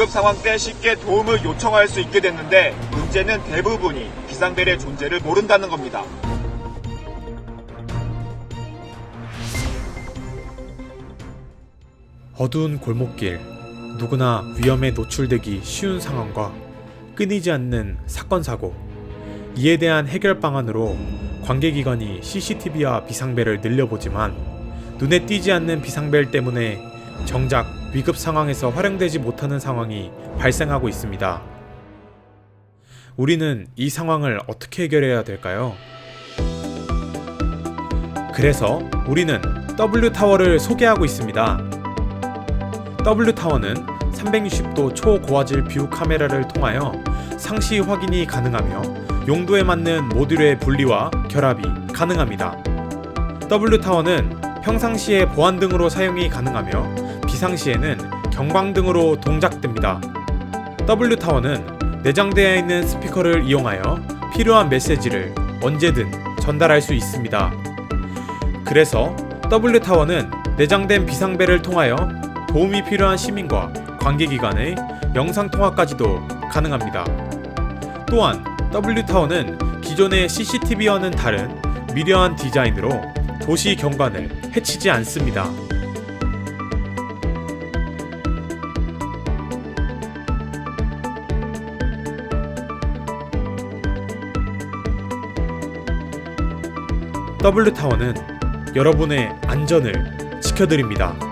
위급 상황 때 쉽게 도움을 요청할 수 있게 됐는데 문제는 대부분이 비상벨의 존재를 모른다는 겁니다. 어두운 골목길, 누구나 위험에 노출되기 쉬운 상황과 끊이지 않는 사건 사고. 이에 대한 해결 방안으로 관계기관이 CCTV와 비상벨을 늘려보지만 눈에 띄지 않는 비상벨 때문에 정작 위급 상황에서 활용되지 못하는 상황이 발생하고 있습니다. 우리는 이 상황을 어떻게 해결해야 될까요? 그래서 우리는 W타워를 소개하고 있습니다. W타워는 360도 초고화질 뷰 카메라를 통하여 상시 확인이 가능하며 용도에 맞는 모듈의 분리와 결합이 가능합니다. W타워는 평상시에 보안 등으로 사용이 가능하며 비상시에는 경광등으로 동작됩니다. W타워는 내장되어 있는 스피커를 이용하여 필요한 메시지를 언제든 전달할 수 있습니다. 그래서 W타워는 내장된 비상벨을 통하여 도움이 필요한 시민과 관계기관의 영상통화까지도 가능합니다. 또한 W타워는 기존의 CCTV와는 다른 미려한 디자인으로 도시 경관을 해치지 않습니다. W타워는 여러분의 안전을 지켜드립니다.